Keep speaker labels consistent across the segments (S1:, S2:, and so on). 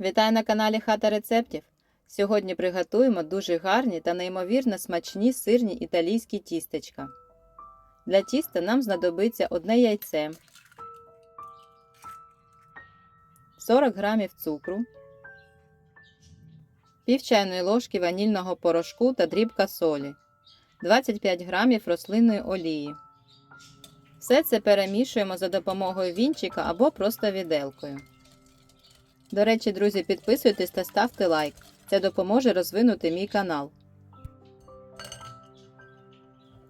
S1: Вітаю на каналі Хата рецептів. Сьогодні приготуємо дуже гарні та неймовірно смачні сирні італійські тістечка. Для тіста нам знадобиться одне яйце, 40 г цукру, пів чайної ложки ванільного порошку та дрібка солі, 25 г рослинної олії. Все це перемішуємо за допомогою вінчика або просто віделкою. До речі, друзі, підписуйтесь та ставте лайк. Це допоможе розвинути мій канал.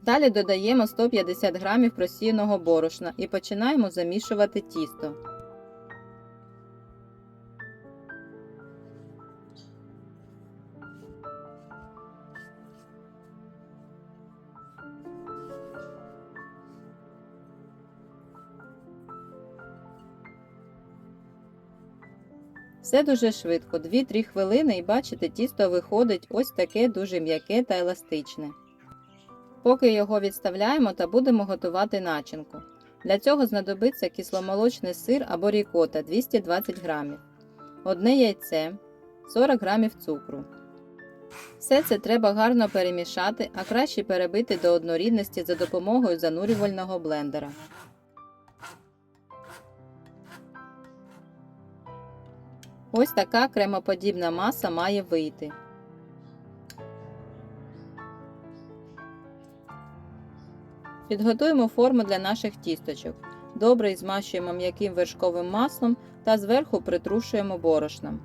S1: Далі додаємо 150 г просіяного борошна і починаємо замішувати тісто. Все дуже швидко, 2-3 хвилини і бачите, тісто виходить ось таке дуже м'яке та еластичне. Поки його відставляємо та будемо готувати начинку. Для цього знадобиться кисломолочний сир або рікота 220 г, одне яйце, 40 г цукру. Все це треба гарно перемішати, а краще перебити до однорідності за допомогою занурювального блендера. Ось така кремоподібна маса має вийти. Підготуємо форму для наших тісточок. Добре змащуємо м'яким вершковим маслом та зверху притрушуємо борошном.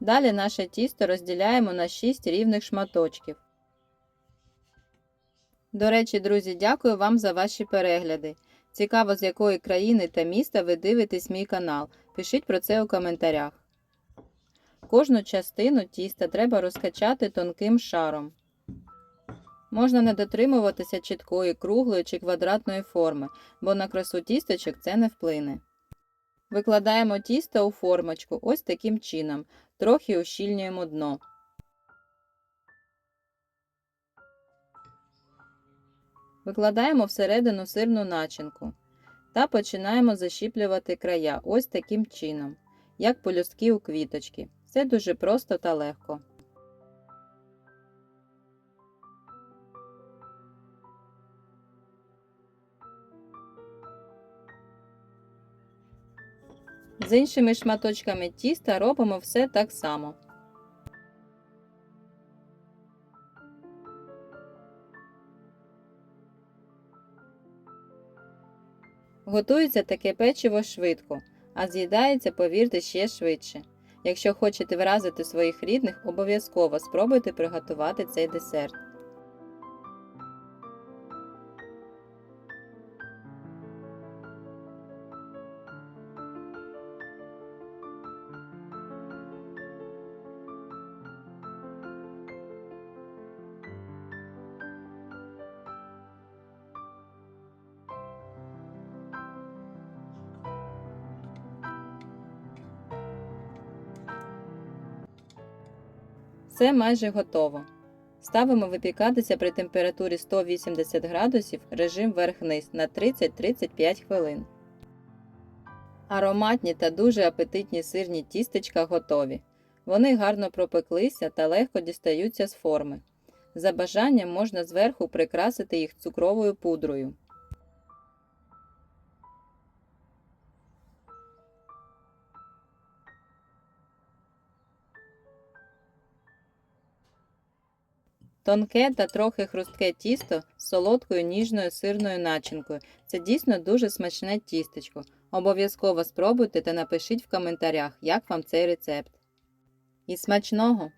S1: Далі наше тісто розділяємо на 6 рівних шматочків. До речі, друзі, дякую вам за ваші перегляди. Цікаво, з якої країни та міста ви дивитесь мій канал. Пишіть про це у коментарях. Кожну частину тіста треба розкачати тонким шаром. Можна не дотримуватися чіткої круглої чи квадратної форми, бо на красу тісточок це не вплине. Викладаємо тісто у формочку ось таким чином, трохи ущільнюємо дно. Викладаємо всередину сирну начинку та починаємо защіплювати края ось таким чином, як полюстки у квіточки. Все дуже просто та легко. З іншими шматочками тіста робимо все так само. Готується таке печиво швидко, а з'їдається, повірте, ще швидше. Якщо хочете вразити своїх рідних, обов'язково спробуйте приготувати цей десерт. Все майже готово. Ставимо випікатися при температурі 180 градусів режим верх-низ на 30-35 хвилин. Ароматні та дуже апетитні сирні тістечка готові. Вони гарно пропеклися та легко дістаються з форми. За бажанням можна зверху прикрасити їх цукровою пудрою. Тонке та трохи хрустке тісто з солодкою ніжною сирною начинкою. Це дійсно дуже смачне тістечко. Обов'язково спробуйте та напишіть в коментарях, як вам цей рецепт. І смачного!